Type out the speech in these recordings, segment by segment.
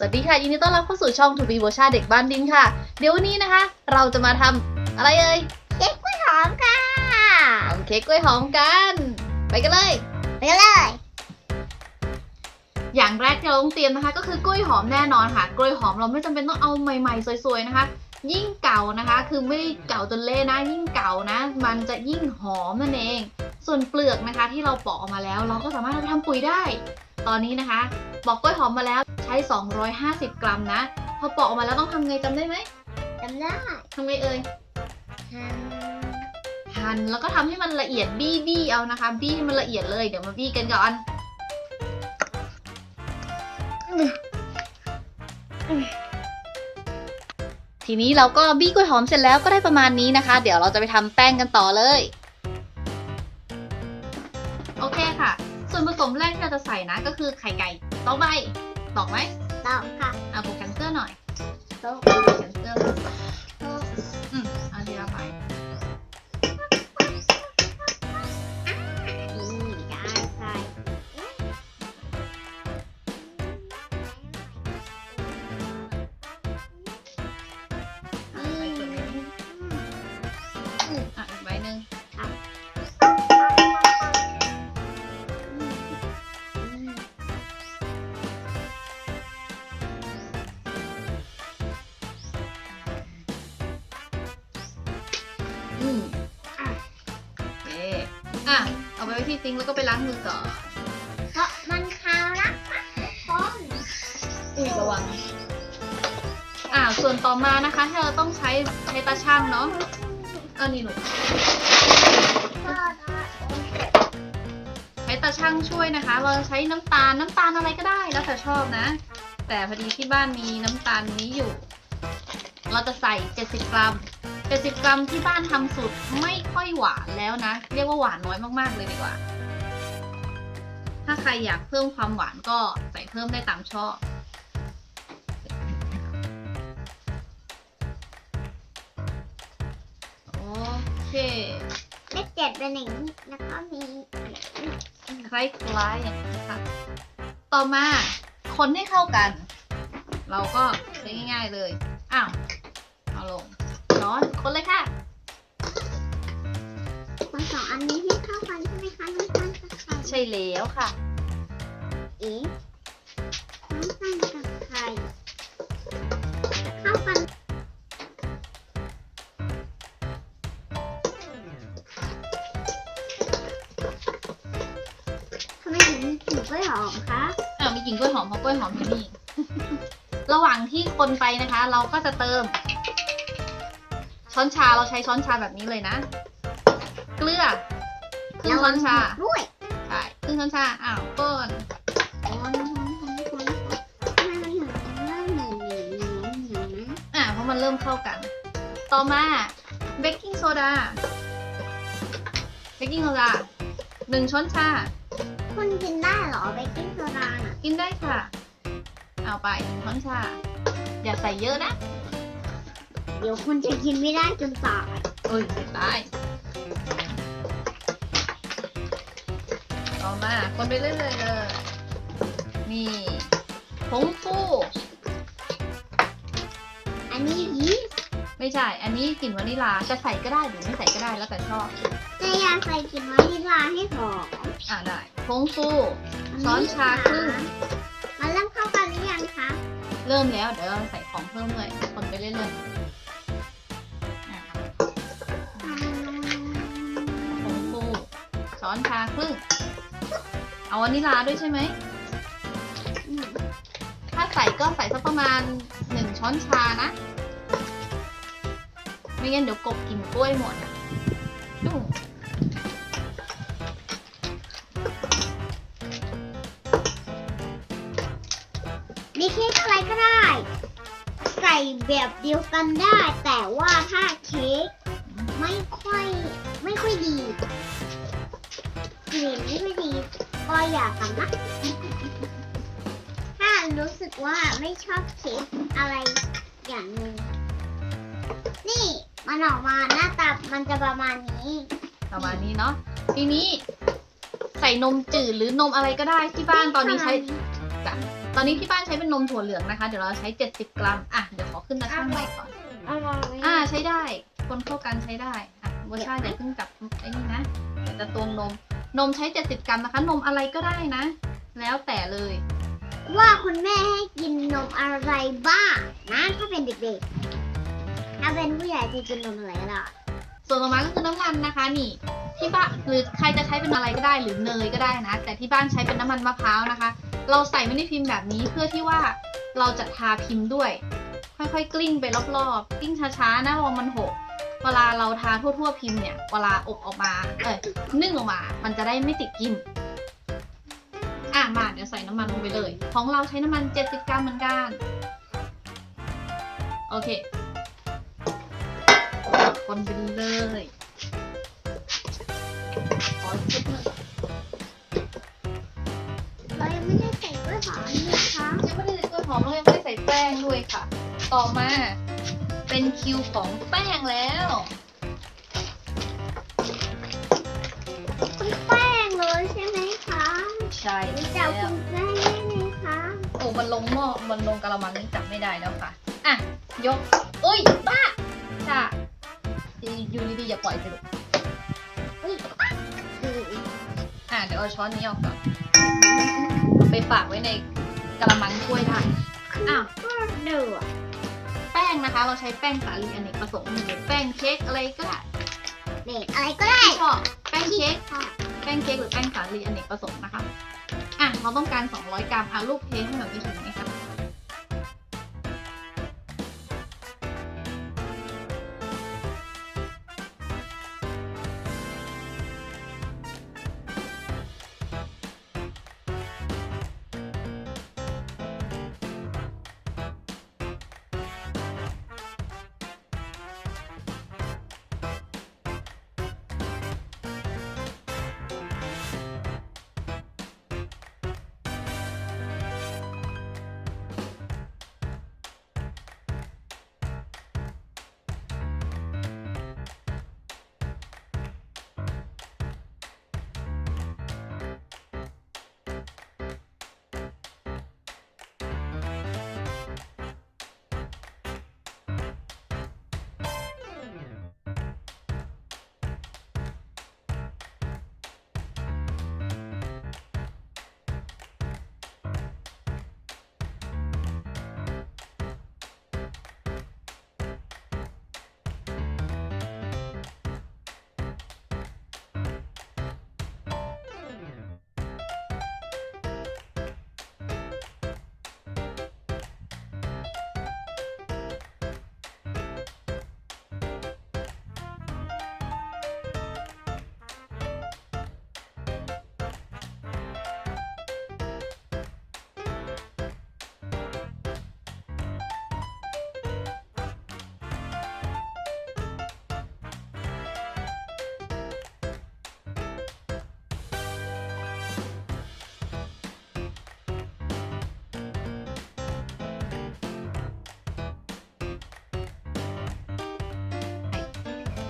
สวัสดีค่ะยินดีต้อนรับเข้าสู่ช่องทูบีโบชาเด็กบ้านดินค่ะ เดี๋ยววันนี้นะคะ เราจะมาทำอะไรเอ่ยเค้กกล้วยหอมค่ะทำเค้กกล้วยหอมกัน ไปกันเลย ไปกันเลย อย่างแรกที่เราต้องเตรียมนะคะ ก็คือกล้วยหอมแน่นอนค่ะ กล้วยหอมเราไม่จำเป็นต้องเอาใหม่ๆสวยๆนะคะ ยิ่งเก่านะคะ คือไม่ได้เก่าจนเละนะ ยิ่งเก่านะ มันจะยิ่งหอมนั่นเอง ส่วนเปลือกนะคะที่เราปอกออกมาแล้ว เราก็สามารถเอาไปทำปุ๋ยได้ ตอนนี้นะคะปอกกล้วยหอมมาแล้วใช้ 250 กรัมนะ พอปอกออกมาแล้วต้องทำไงจำได้ไหมจำได้ทำไงเอ่ยหั่นหั่นแล้วก็ทำให้มันละเอียดบี้บี้เอานะคะ บี้ให้มันละเอียดเลยเดี๋ยวมาบี้กันก่อนทีนี้เราก็บี้กล้วยหอมเสร็จแล้วก็ได้ประมาณนี้นะคะ เดี๋ยวเราจะไปทำแป้งกันต่อเลย โอเคค่ะ ส่วนผสมแรกที่เราจะใส่นะก็คือไข่ไก่ต้องใบ ตอกไหมต้องค่ะเอาผูกแขนเสื้อหน่อยต้องผูกแขนเสื้อเลยต้องอืมเอาทีละใบ ที่ซิงค์แล้วก็ไปล้างมือก่อนเพราะมันคาวนะคะคนอุ้ยระวัง อ่า ส่วนต่อมานะคะที่เราต้องใช้ใช้ตาช่างเนาะเอานี่หนูก็ได้ใช้ตาช่างช่วยนะคะ เราใช้น้ำตาลน้ำตาลอะไรก็ได้แล้วแต่ชอบนะ แต่พอดีที่บ้านมีน้ำตาลนี้อยู่ เราจะใส่ 70 กรัม 70 กรัมที่บ้านทำสูตรไม่ค่อยหวานแล้วนะ เรียกว่าหวานน้อยมากๆเลยดีกว่า ถ้าใครอยากเพิ่มความหวานก็ใส่เพิ่มได้ตามชอบโอเคเลขเจ็ดเป็นอย่างนี้แล้วก็มีคล้ายๆอย่างนี้ค่ะ ต่อมาคนให้เข้ากัน เราก็ใช้ง่ายๆเลย อ้าวเอาลงช้อน คนเลยค่ะคนสองอันนี้ให้เข้ากันใช่ไหมคะน้ำตาลกับไข่ใช่แล้วค่ะ เอ๊ะน้ำตาลกับไข่เข้ากันทำไมถึงมีกลิ่นกล้วยหอมคะอ้าวมีกลิ่นกล้วยหอมเพราะกล้วยหอมอยู่นี่ ระหว่างที่คนไปนะคะ เราก็จะเติม ช้อนชาเราใช้ช้อนชาแบบนี้เลยนะ เกลือครึ่งช้อนชาด้วยใช่ครึ่งช้อนชาอ้าวก้นคนคนคนคนทำไมมันถึงเริ่มเหนียวเหนียวเหนียวเหนียวนะอ่าเพราะมันเริ่มเข้ากัน ต่อมาเบกกิ้งโซดาเบกกิ้งโซดาหนึ่งช้อนชาคุณกินได้เหรอเบกกิ้งโซดาน่ะกินได้ค่ะ เอาไปหนึ่งช้อนชา อย่าใส่เยอะนะ เดี๋ยวคุณจะกินไม่ได้จนตายเอ้ยตายต่อมาคนไปเรื่อยๆเลยนี่ผงฟูอันนี้ยีสต์ไม่ใช่ อันนี้กลิ่นวานิลาจะใส่ก็ได้หรือไม่ใส่ก็ได้แล้วแต่ชอบแต่อยากใส่กลิ่นวานิลลาให้หอมอ่าได้ผงฟูช้อนชาครึ่งมันเริ่มเข้ากันหรือยังคะ เริ่มแล้วเดี๋ยวเราใส่ของเพิ่มเลยคนไปเรื่อยๆ ช้อนชาครึ่ง เอาวานิลาด้วยใช่ไหมมถ้าใส่ก็ใส่สักประมาณหนึ่งช้อนชานะ ไม่งั้นเดี๋ยวกบกินกล้วยหมดดูมีเค้กอะไรก็ได้ ใส่แบบเดียวกันได้ แต่ว่าถ้าเค้กไม่ค่อย ไม่ค่อยดี กลิ่นไม่ค่อยดีก็อย่าทำนะถ้ารู้สึกว่าไม่ชอบเค้กอะไรอย่างหนึงนี่มันออกมาหน้าตามันจะประมาณนี้ประมาณนี้เนาะทีนี้ ใส่นมจืดหรือนมอะไรก็ได้ที่บ้านตอนนี้ใช้จ้ะตอนนี้ที่บ้านใช้เป็นนมถั่วเหลืองนะคะ เดี๋ยวเราใช้ 70 กรัมอะเดี๋ยวขอขึ้นตะช่างใหม่ก่อนอร่อยอ่าใช้ได้ คนเข้ากันใช้ได้อะเวอร์ชันอย่าเพิ่งจับไอ้นี่นะเดี๋ยวจะตวงนม นมใช้ 70 กรัมนะคะ นมอะไรก็ได้นะ แล้วแต่เลย ว่าคุณแม่ให้กินนมอะไรบ้างนะถ้าเป็นเด็กๆ ถ้าเป็นผู้ใหญ่จะกินนมอะไรก็ได้ส่วนต่อมาก็คือน้ำมันนะคะนี่ที่บ้านหรือใครจะใช้เป็นอะไรก็ได้หรือเนยก็ได้นะ แต่ที่บ้านใช้เป็นน้ำมันมะพร้าวนะคะ เราใส่ไม่ได้พิมพ์แบบนี้เพื่อที่ว่าเราจะทาพิมพ์ด้วย ค่อยๆกลิ้งไปรอบๆกลิ้งช้าๆนะระวังมันหก เวลาเราทาทั่วๆพิมพ์เนี่ย เวลาอบออกมา เอ้ยนึ่งออกมา มันจะได้ไม่ติดพิมพ์อะมาเดี๋ยวใส่น้ำมันลงไปเลย ของเราใช้น้ำมัน 70 กรัมเหมือนกัน โอเค คนไปเลยขอชุดหนึ่งเรายังไม่ได้ใส่กล้วยหอมเลยคะยังไม่ได้ใส่กล้วยหอมแล้วยังไม่ได้ใส่แป้งด้วยค่ะ ต่อมา เป็นคิวของแป้งแล้วคุณแป้งเลยใช่ไหมคะใช่รู้แล้จักวคุณแป้งได้ไหมคะโอ้มันลงหม้อมันลงกระมังนี่จับไม่ได้แล้วค่ะอะยกอุ้ยบ้าค่ะอยู่ดีๆอย่าปล่อยสิลูกอุ้ยคืออะเดี๋ยวเอาช้อนนี้ออกก่อนไปฝากไว้ในกระมังถ้วยได้อ้าว ก็เดือดแป้งนะคะ เราใช้แป้งสาลีอเนกประสงค์หรือแป้งเค้กอะไรก็ได้เด็กอะไรก็ได้ที่ชอบแป้งเค้กค่ะแป้งเค้กหรือแป้งสาลีอเนกประสงค์นะคะ อะเราต้องการ 200 กรัมอะลูกเทให้แบบนี้ถึงไหม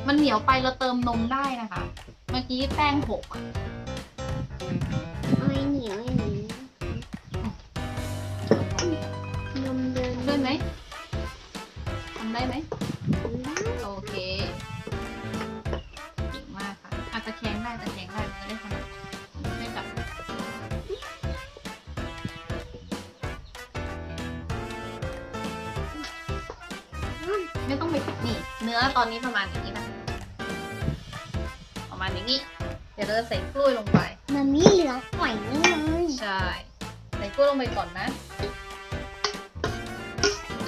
มันเหนียวไปเราเติมนมได้นะคะ เมื่อกี้แป้งหกอะไม่เหนียวอย่างนี้นมเดินด้วยไหมทำได้ไหมได้โอเคเก่งมากค่ะอาจจะแข็งได้แต่แข็งได้จะได้ขนาดไม่จับไม่ต้องไปปิดนี่เนื้อตอนนี้ประมาณอย่างนี้นะประ ดี๋ยวเราจะใส่กล้วยลงไป มันมีเหลืองหอยนี่เลยใช่ ใส่กล้วยลงไปก่อนนะ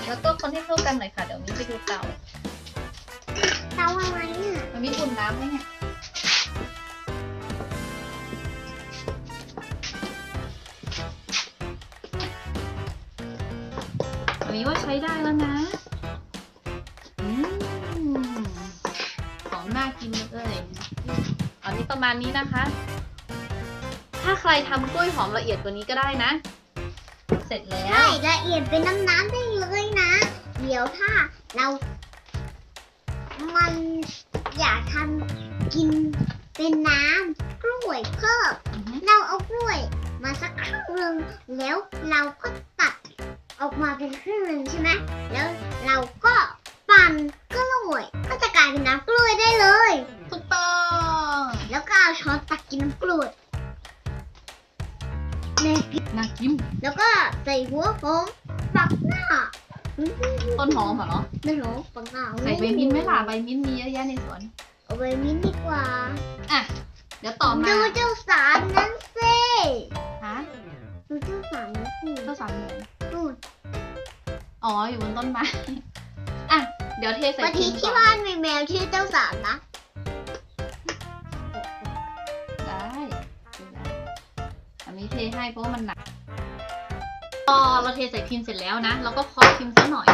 แล้วก็คนให้เข้ากันหน่อยค่ะ เดี๋ยวนี้ไปดูเตา เตาอะไรอะมันมีอุ่นน้ำไหมเนี่ย ณนี้นะคะ ถ้าใครทำกล้วยหอมละเอียดกว่านี้ก็ได้นะ เสร็จแล้ใช่วละเอียดเป็นน้ำน้ำๆได้เลยนะ เดี๋ยวถ้าเรา มันอยากทำกินเป็นน้ำกล้วยเพิ่มอือฮึ เราเอากล้วย มาสักครึ่งหนึ่งแล้วเราก็ตัดออกมาเป็นครึ่งหนึ่งใช่ไหมแล้วเราก็ปั่นกล้วยก็จะกลายเป็นน้ำกล้วยได้เลย กกินน้ำกล้วยแม่น่ากินแล้วก็ใส่หัวหอมปักหน้าต้นหอมเหรอไม่หรอปักหน้าใส่ใบมิ้นท์ไหมล่ะใบมิ้นท์มีเยอะแยะในสวนเอาใบมิ้นท์ดีกว่าอะเดี๋ยวต่อมาดูเจ้าสารนั้นสิฮะดูเจ้าสารนั้นสิข้าวสารเหลืองนู่นอ๋ออยู่บนต้นไม้อะเดี๋ยวเทใส่วันพิที่มพ์ที่ก่อนบ้านมีแมวชื่อเจ้าสารนะ ให้เพราะว่ามันหนักพอเราเทใส่พิมพ์เสร็จแล้วนะเราก็เคาะพิมพ์สักหน่อย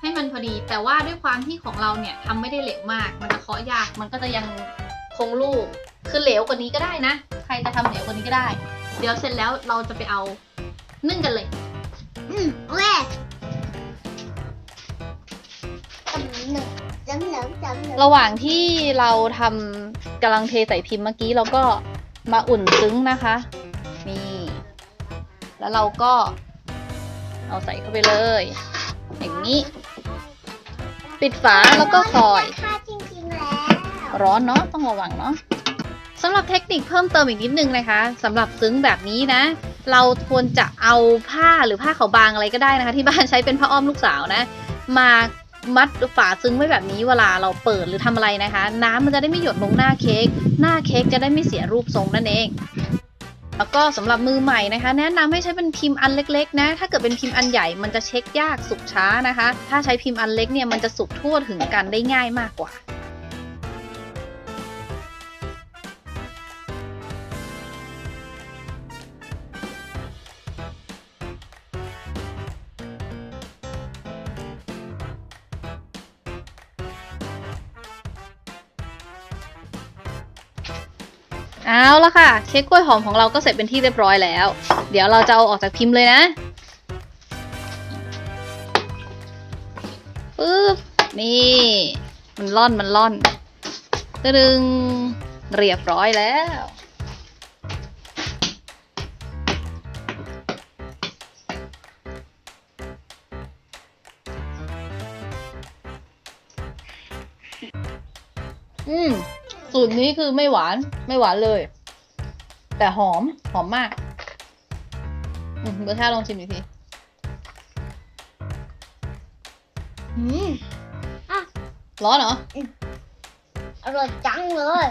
ให้มันพอดีแต่ว่าด้วยความที่ของเราเนี่ยทำไม่ได้เหลวมาก มันจะเคาะยากมันก็จะยังคงรูปคือเหลวกว่านี้ก็ได้นะ ใครจะทำเหลวกว่านี้ก็ได้ เดี๋ยวเสร็จแล้วเราจะไปเอานึ่งกันเลย อืมโอเคจำหนึ่งจำหนึ่งจำหนึ่งระหว่างที่เราทำกำลังเทใส่พิมพ์เมื่อกี้เราก็ มาอุ่นซึ้งนะคะ นี่ แล้วเราก็เอาใส่เข้าไปเลย อย่างนี้ ปิดฝาแล้วก็คอยค่าจริงๆแล้วร้อนเนาะต้องระวังเนาะสำหรับเทคนิคเพิ่มเติมอีกนิดนึงนะคะสำหรับซึ้งแบบนี้นะ เราควรจะเอาผ้าหรือผ้าขาวบางอะไรก็ได้นะคะ ที่บ้านใช้เป็นผ้าอ้อมลูกสาวนะ มา มัดฝาซึ้งไว้แบบนี้เวลาเราเปิดหรือทำอะไรนะคะ น้ำมันจะได้ไม่หยดลงหน้าเค้กหน้าเค้กจะได้ไม่เสียรูปทรงนั่นเอง แล้วก็สำหรับมือใหม่นะคะ แนะนำให้ใช้เป็นพิมพ์อันเล็กๆนะ ถ้าเกิดเป็นพิมพ์อันใหญ่มันจะเช็คยากสุกช้านะคะ ถ้าใช้พิมพ์อันเล็กเนี่ยมันจะสุกทั่วถึงกันได้ง่ายมากกว่า เอาละค่ะ เค้กกล้วยหอมของเราก็เสร็จเป็นที่เรียบร้อยแล้ว เดี๋ยวเราจะเอาออกจากพิมพ์เลยนะปึ๊บนี่ มันล่อนมันล่อนตึงเรียบร้อยแล้วอืม สูตรนี้คือไม่หวานไม่หวานเลย แต่หอมหอมมากอืมเบอร์ท่าลองชิมอีกทีอืมอะร้อนเหรอ อร่อยจังเลย